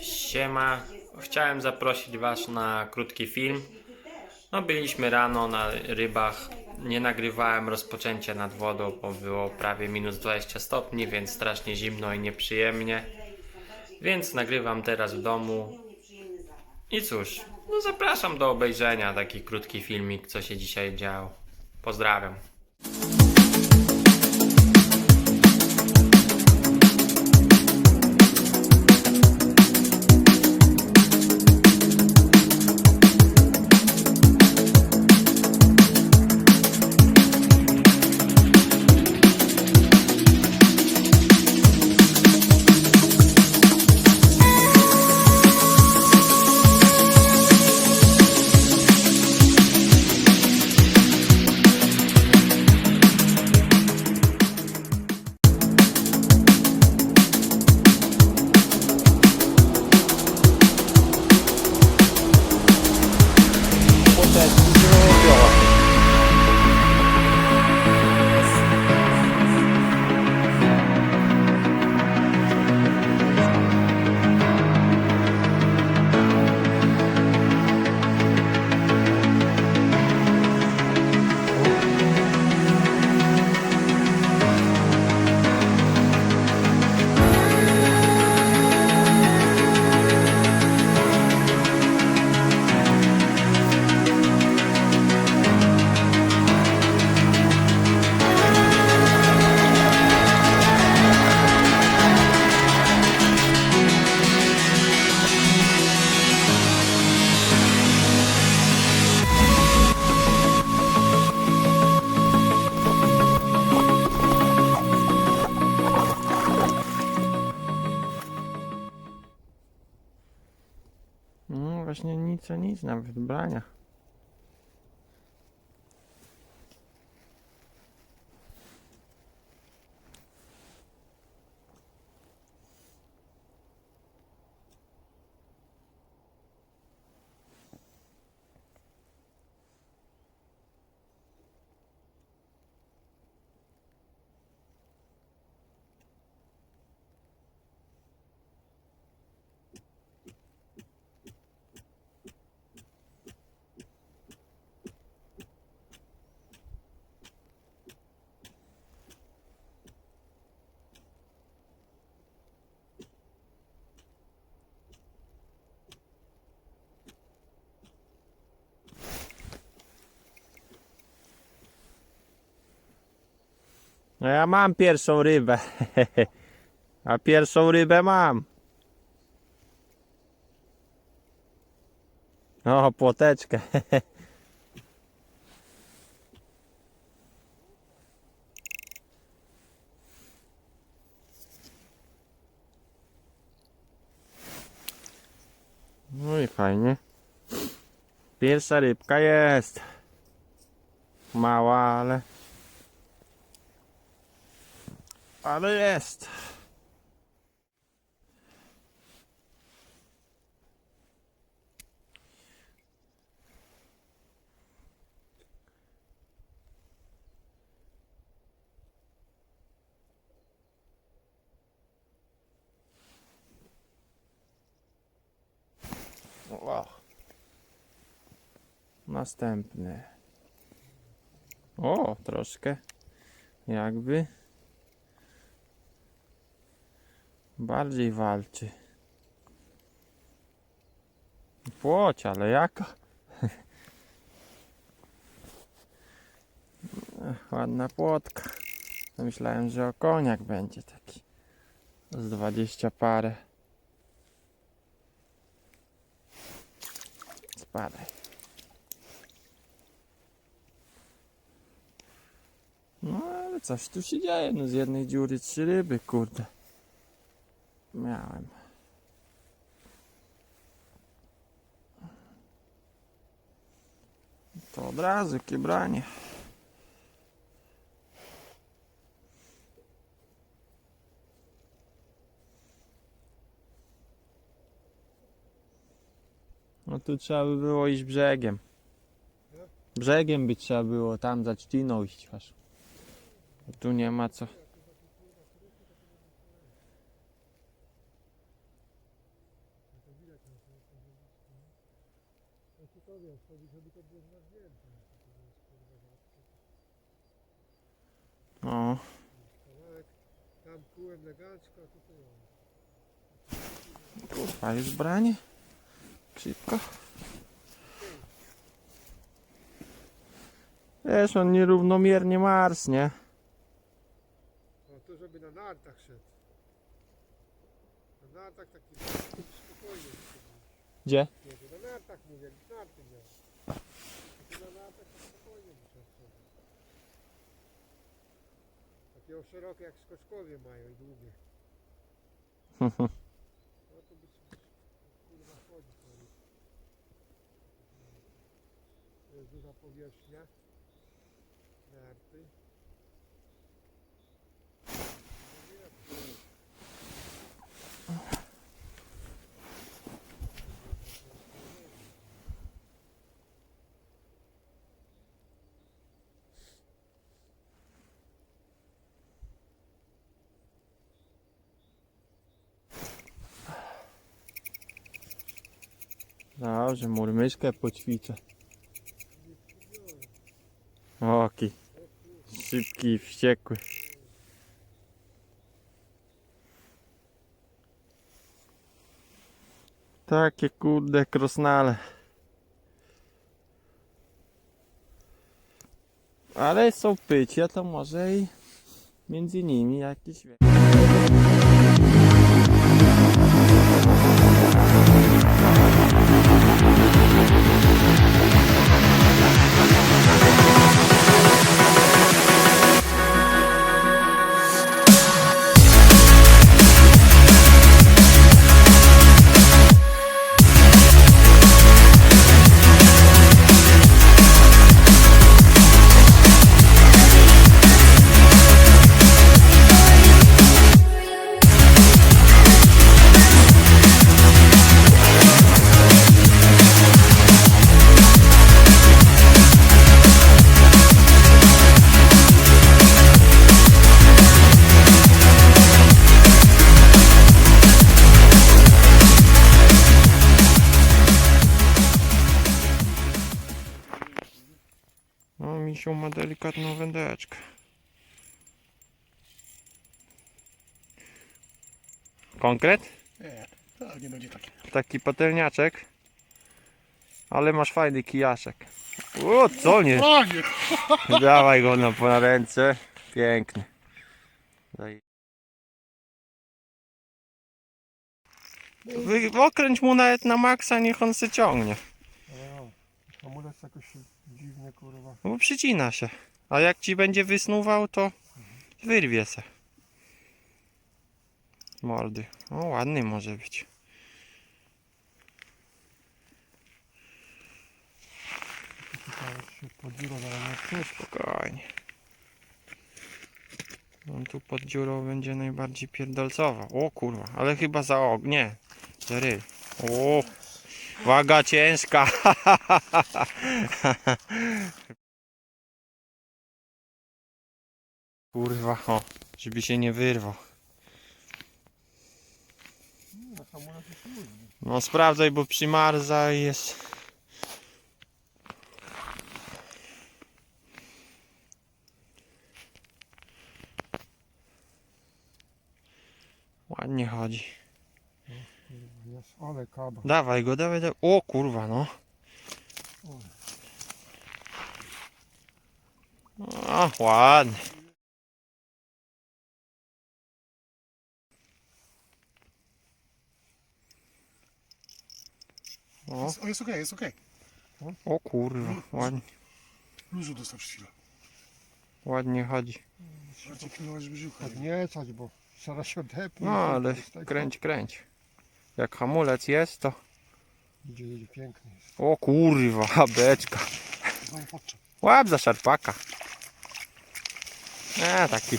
Siema, chciałem zaprosić Was na krótki film. No byliśmy rano na rybach, nie nagrywałem rozpoczęcia nad wodą, bo było prawie minus 20 stopni, więc strasznie zimno i nieprzyjemnie. Więc nagrywam teraz w domu. I cóż, no zapraszam do obejrzenia taki krótki filmik, co się dzisiaj działo. Pozdrawiam. Właśnie nic, nic, nawet brania. No ja mam pierwszą rybę. A pierwszą rybę mam. O, płoteczkę. No i fajnie. Pierwsza rybka jest. Mała, ale... Ale jest. Następny. O, troszkę jakby bardziej walczy. Płoć, ale jaka? Ładna płotka. Myślałem, że okoniak będzie taki. Z 20 parę. Spadaj. No ale coś tu się dzieje. No z jednej dziury trzy ryby, kurde. Miałem. To od razu kiebranie. No tu trzeba by było iść brzegiem. Brzegiem by trzeba było, tam za trzciną iść aż. Tu nie ma co. No tylko wiesz, chodzi, żeby to było. To jest kurwa rzadkie. No. Kawałek tam kułem elegancko, a tutaj on. Kurwa, już branie? Szybko. Wiesz, on nierównomiernie marznie. No to żeby na nartach szedł. Na nartach taki. Gdzie? Na nartach mówię, jak narty miał. Taki na nartach to spokojnie muszę szedł. Takiego szerokie jak skoczkowie mają i długie. To jest duża powierzchnia. Narty. No wiem. Dobrze, murmyszkę poćwiczę. Oki. Szybki i wściekły. Takie kurde krosnale. Ale są pycie, to może i między nimi jakiś... misiu ma delikatną wędeczkę. Konkret? Nie, to nie będzie takie. Taki patelniaczek. Ale masz fajny kijaszek. O, co nie? Dawaj go na, na ręce. Piękny. Daj. Wy, okręć mu nawet na maksa, niech on se ciągnie. No, hamulec jakoś się dziwnie kurwa. No bo przycina się. A jak ci będzie wysnuwał, to wyrwie se. Mordy. O, ładny może być. Ciekawe czy się pod dziurą zaraz nie Spokojnie. On tu pod dziurą będzie najbardziej pierdolcował. O kurwa, ale chyba za og... Nie. Za ryj. O, waga ciężka. Kurwa, o, żeby się nie wyrwał. No sprawdzaj, bo przymarza i jest... Ładnie chodzi. Ale kaba. Dawaj go, dawaj, dawaj. O kurwa, no. O, ładnie. O, Jest, jest okej, jest okej. o kurwa, ładnie, Luzu dostał przez chwilę. ładnie chodzi. Bardziej pilnować, żeby żył Podniecać, bo zaraz się odepnie. No ale kręć, kręć. Jak hamulec jest, to... Idzie, idzie pięknie. Jest. O kurwa, beczka. Łap za szarpaka. Nie, taki